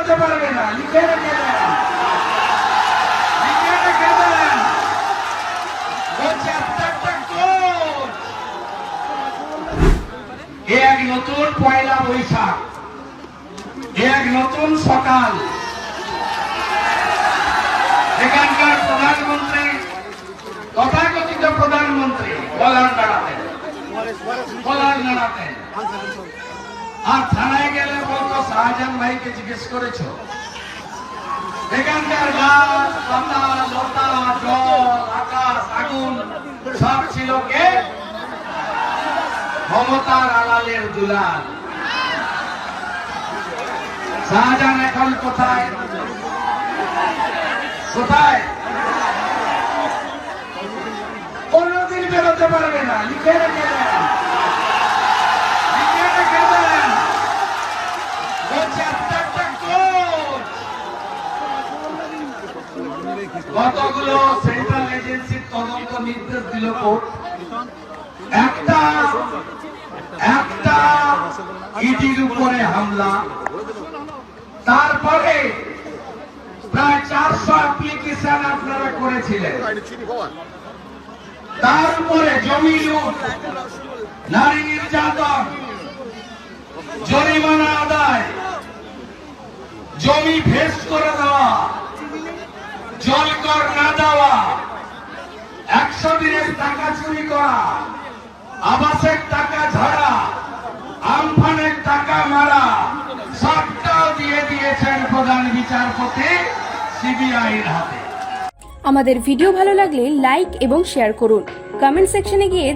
বেরোতে পারবে না। লিখে রেখে দেন। এ এক নতুন পয়লা বৈশাখ। এ এক নতুন সকাল। এখানকার প্রধানমন্ত্রী, তথাকথিত প্রধানমন্ত্রী, বলার দাঁড়াতেন বলার দাঁড়াতেন আর থানায় শাহজাহান ভাইকে জিজ্ঞেস করেছ? এখানকার গাছ, পাতা, লতা, জল, আকাশ, আগুন, সব ছিল কে? মমতার আলালের দুলাল। শাহজাহান এখন কোথায়? কোথায়? কোনদিন বেরোতে পারবে না, লিখে রেখে দেন লিখে রেখে দেন ও চ্যাপ্টারটা কোচ কতগুলো সেন্ট্রাল এজেন্সির তদন্ত নির্দেশ দিল কোর্ট। একটা একটা ইডির উপরে হামলা। তারপরে প্রায় চারশো অ্যাপ্লিকেশন আপনারা করেছিলেন। তার উপরে জমি লুট, নারী নির্যাতন, জরিমানা আদায়, জমি ভেস করে দেওয়া। জল না দেওয়া একশো দিনের টাকা চুরি করা, আবাসের টাকা ঝাড়া, আমফানের টাকা মারা, সবটাও দিয়ে দিয়েছেন প্রধান বিচারপতি সিবিআইয়ের হাতে। আমাদের ভিডিও ভালো লাগলে লাইক এবং শেয়ার করুন। কমেন্ট সেকশনে গিয়ে